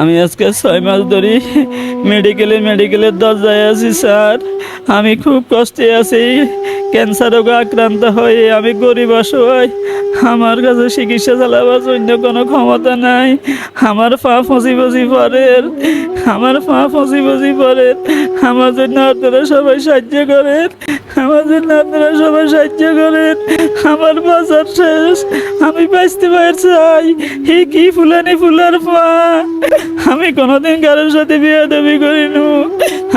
আমি আজকে ছয় মাস ধরে মেডিকেলে মেডিকেলের দরজায় আছি, স্যার। আমি খুব কষ্টে আছি। ক্যান্সার রোগে আক্রান্ত হয়ে আমি গরিব অসহায়। আমার কাছে চিকিৎসা চালাবার জন্য কোনো ক্ষমতা নাই। আমার পা ফসি ফসি পরের আমার পা ফসি ফসি পড়েন আমার জন্য আপনারা সবাই সাহায্য করেন। আমার জন্য আপনারা সবাই সাহায্য করেন। আমার বাজার শেষ। আমি বাঁচতে পার চাই। হে কি ফুলানি ফুলার পা? আমি কোনোদিন কারোর সাথে বিয়ে দাবি করিনু।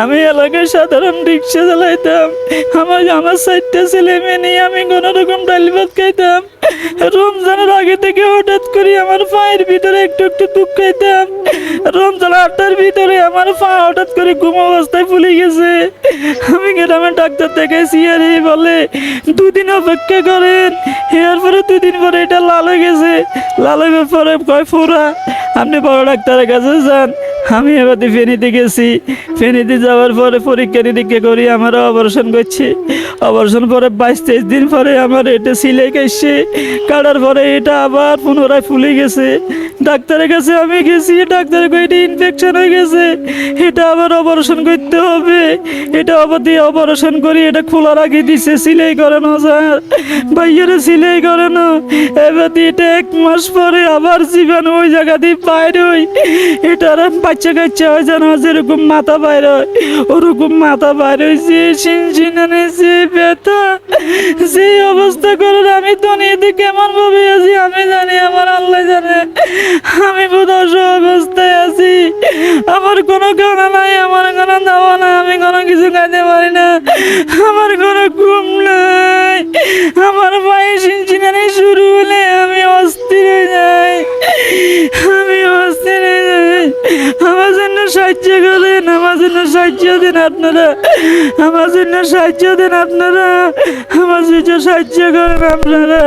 আমি এলাকায় সাধারণ রিক্সা চালাইতাম। আমার আমার চারটা ছেলে মেয়ে নিয়ে আমি কোনো রকম ডাল ভাত খাইতাম। রমজানের আগে থেকে হঠাৎ করে আমার পায়ের ভিতরে একটু একটু দুঃখ খাইতাম। রমজান আটটার ভিতরে আমার পা হঠাৎ করে ঘুম অবস্থায় ফুলে গেছে আমি গ্রামে ডাক্তার দেখেছি আর এই বলে দুদিন অপেক্ষা করেন। এরপরে দুদিন পরে এটা লাল হয়ে গেছে। লাল হয়ে পরে কয় ফোরা আপনি বড় ডাক্তারের কাছে যান। আমি এবার ফেনীতে গেছি। ফেনীতে যাওয়ার পরে পরীক্ষা নিরীক্ষা করি, আমার অপারেশন করছি। অপারেশন পরে বাইশ তেইশ দিন পরে আমার এটা সিলাই কাটছে কাটার পরে এটা আবার পুনরায় ফুলে গেছে। ডাক্তারের কাছে আমি গেছি, ডাক্তার এটা ইনফেকশন হয়ে গেছে। এটা আবার অপারেশন করতে হবে। এটা আবার দিয়ে অপারেশন করি, এটা খোলা রাখি দিছে, সিলাই করানো স্যার। ভাইয়ারে সিলাই করানো এবার দিয়ে এটা এক মাস পরে আবার জীবন ওই জায়গা দিয়ে বাইরে এটা এটার বাচ্চা কাচ্চা হয় যেন যেরকম মাথা বাইর হয়। ওরকম মাথা বাইর হয়েছে যে ব্যথা। যে অবস্থা করার আমি দুনিয়াতে কেমন ভাবে আছি, আমি জানি, আমার আল্লাহ জানে। আমি বোধহয় অবস্থায় আছি। আমার কোনো খানা নাই, আমার কোনো দাওয়া নাই, আমি কোনো কিছু খাইতে পারি না। আমার কোনো ঘুম নাই। আমার পায়ে সিনসিনানি শুরু হলে আমি অস্থির হয়ে যাই আমি অস্থির হয়ে যাই আমার জন্য সাহায্য করেন, আমার জন্য সাহায্য দিন আপনারা, আমার জন্য সাহায্য দিন আপনারা, আমার জন্য সাহায্য করেন আপনারা।